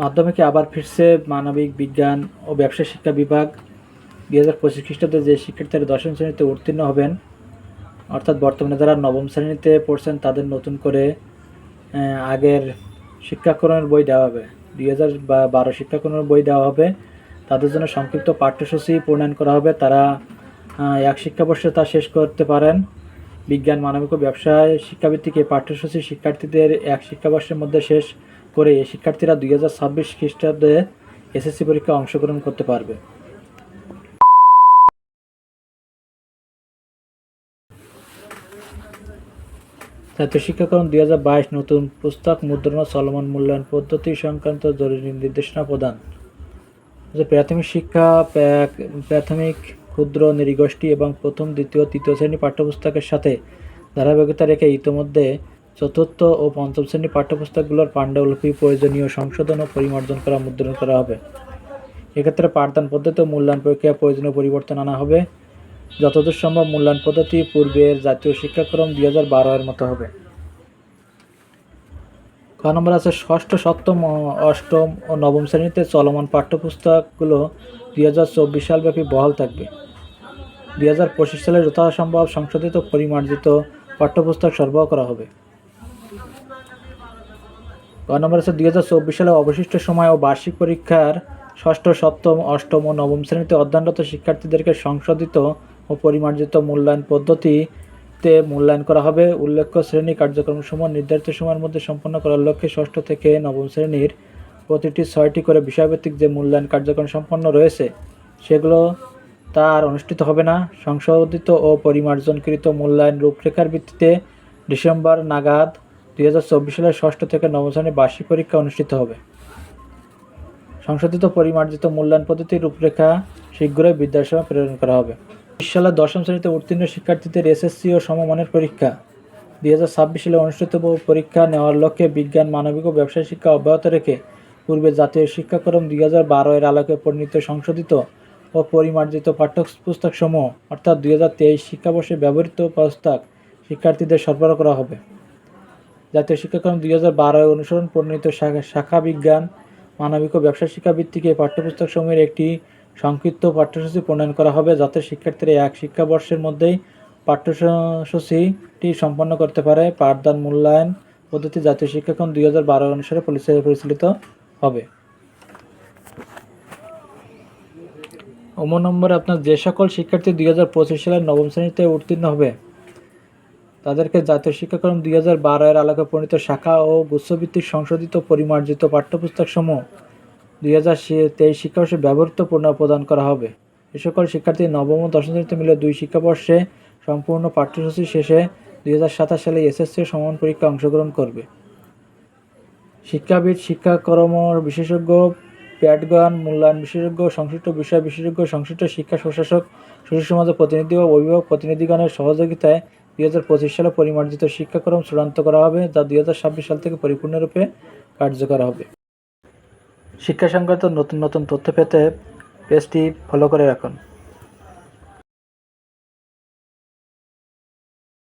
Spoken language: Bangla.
মাধ্যমিকে আবার ফিরছে মানবিক বিজ্ঞান ও ব্যবসা শিক্ষা বিভাগ? দুই হাজার পঁচিশ খ্রিস্টাব্দে যে শিক্ষার্থীরা দশম শ্রেণীতে উত্তীর্ণ হবেন, অর্থাৎ বর্তমানে যারা নবম শ্রেণীতে পড়ছেন, তাদের নতুন করে আগের শিক্ষাক্রমের বই দেওয়া হবে। দুই হাজার বারো শিক্ষাক্রমের বই দেওয়া হবে। তাদের জন্য সংক্ষিপ্ত পাঠ্যসূচি প্রণয়ন করা হবে। তারা এক শিক্ষাবর্ষে তা শেষ করতে পারেন। বিজ্ঞান, মানবিক ও ব্যবসায় শিক্ষাভিত্তিক এই পাঠ্যসূচি শিক্ষার্থীদের এক শিক্ষাবর্ষের মধ্যে শেষ করে শিক্ষার্থীরা দুই হাজার ছাব্বিশ খ্রিস্টাব্দে এসএসসি পরীক্ষায় অংশগ্রহণ করতে পারবে। জাতীয় শিক্ষাক্রম দুই হাজার বাইশ নতুন পুস্তক মুদ্রণ চলমান মূল্যায়ন পদ্ধতি সংক্রান্ত জরুরি নির্দেশনা প্রদান। প্রাথমিক শিক্ষা প্রাথমিক, ক্ষুদ্র, নৃগোষ্ঠী এবং প্রথম, দ্বিতীয়, তৃতীয় শ্রেণি পাঠ্যপুস্তকের সাথে ধারাবাহিকতা রেখে ইতোমধ্যে চতুর্থ ও পঞ্চম শ্রেণির পাঠ্যপুস্তকগুলোর পাণ্ডুলিপি প্রয়োজনীয় সংশোধন ও পরিমার্জন করা মুদ্রণ করা হবে। এক্ষেত্রে পাঠদান পদ্ধতি ও মূল্যায়ন প্রক্রিয়া প্রয়োজনীয় পরিবর্তন আনা হবে। যতদূর সম্ভব মূল্যায়ন পদ্ধতি পূর্বের জাতীয় শিক্ষাক্রম দুই হাজার বারো এর মতো হবে। ক নম্বর আছে, ষষ্ঠ, সপ্তম, অষ্টম ও নবম শ্রেণীতে চলমান পাঠ্যপুস্তকগুলো দুই হাজার চব্বিশ সালব্যাপী বহাল থাকবে। দুই হাজার পঁচিশ সালে যথাসম্ভব সংশোধিত পরিমার্জিত পাঠ্যপুস্তক সরবরাহ করা হবে। ক নম্বর আছে দুই হাজার চব্বিশ সালে অবশিষ্ট সময় ও বার্ষিক পরীক্ষার ষষ্ঠ, সপ্তম, অষ্টম ও নবম শ্রেণীতে অধ্যয়নরত শিক্ষার্থীদেরকে সংশোধিত ও পরিমার্জিত মূল্যায়ন পদ্ধতিতে মূল্যায়ন করা হবে। উল্লেখ্য, শ্রেণি কার্যক্রমসমূহ নির্ধারিত সময়ের মধ্যে সম্পন্ন করার লক্ষ্যে ষষ্ঠ থেকে নবম শ্রেণির প্রতিটি ছয়টি করে বিষয়ভিত্তিক যে মূল্যায়ন কার্যক্রম সম্পন্ন রয়েছে, সেগুলো তা আর অনুষ্ঠিত হবে না। সংশোধিত ও পরিমার্জনকৃত মূল্যায়ন রূপরেখার ভিত্তিতে ডিসেম্বর নাগাদ দুই হাজার চব্বিশ সালের ষষ্ঠ থেকে নবম শ্রেণির বার্ষিক পরীক্ষা অনুষ্ঠিত হবে। সংশোধিত পরিমার্জিত মূল্যায়ন পদ্ধতির রূপরেখা শীঘ্রই বিদ্যালয় প্রেরণ করা হবে। বিশ সালের দশম শ্রেণীতে উত্তীর্ণ শিক্ষার্থীদের এসএসসি ও সমমানের পরীক্ষা। দুই হাজার ছাব্বিশ সালে অনুষ্ঠিত পরীক্ষা নেওয়ার লক্ষ্যে বিজ্ঞান, মানবিক ও ব্যবসায় শিক্ষা অব্যাহত রেখে পূর্বে জাতীয় শিক্ষাক্রম দুই হাজার বারো এর আলোকে পরিণত সংশোধিত ও পরিমার্জিত পাঠ্যপুস্তক সমূহ অর্থাৎ দুই হাজার তেইশ শিক্ষাবর্ষে ব্যবহৃত পুস্তক শিক্ষার্থীদের সরবরাহ করা হবে। জাতীয় শিক্ষাক্রম দুই হাজার বারোয় অনুসরণ প্রণীত শাখা শাখা বিজ্ঞান, মানবিক ও ব্যবসা শিক্ষা ভিত্তিক এই পাঠ্যপুস্তক সমূহের একটি সংক্ষিপ্ত পাঠ্যসূচি প্রণয়ন করা হবে যাতে শিক্ষার্থীরা এক শিক্ষাবর্ষের মধ্যেই পাঠ্যসূচিটি সম্পন্ন করতে পারে। পাঠদান মূল্যায়ন পদ্ধতি জাতীয় শিক্ষাক্রম দুই হাজার বারো অনুসারে পরিচালিত হবে। অমো নম্বরে আপনার যে সকল শিক্ষার্থী দুই হাজার পঁচিশ সালের নবম শ্রেণীতে উত্তীর্ণ হবে তাদেরকে জাতীয় শিক্ষাক্রম দুই হাজার বারো এর আলোকে প্রণীত শাখা ও গুচ্ছভিত্তিক সংশোধিত পরিমার্জিত পাঠ্যপুস্তক সমূহ দুই হাজার তেইশ শিক্ষাবর্ষে ব্যবহৃত পূর্ণ প্রদান করা হবে। এ সকল শিক্ষার্থী নবম ও দশম শ্রেণীতে মিলে দুই শিক্ষাবর্ষে সম্পূর্ণ পাঠ্যসূচি শেষে দুই হাজার সাতাশ সালে এসএসসি সমান পরীক্ষা অংশগ্রহণ করবে। শিক্ষাবিদ শিক্ষাকর্ম বিশেষজ্ঞ প্যাটগান মূল্যায়ন বিশেষজ্ঞ, সংশ্লিষ্ট বিষয় বিশেষজ্ঞ, সংশ্লিষ্ট শিক্ষা প্রশাসক শিশু সমাজের প্রতিনিধি ও অভিভাবক প্রতিনিধিগণের সহযোগিতায় দুই হাজার পঁচিশ সালে পরিমার্জিত শিক্ষাক্রম চূড়ান্ত করা হবে, যা দুই হাজার ছাব্বিশ সাল থেকে পরিপূর্ণরূপে কার্যকর হবে। শিক্ষা সংক্রান্ত নতুন নতুন তথ্য পেতে পেজটি ফলো করে রাখুন।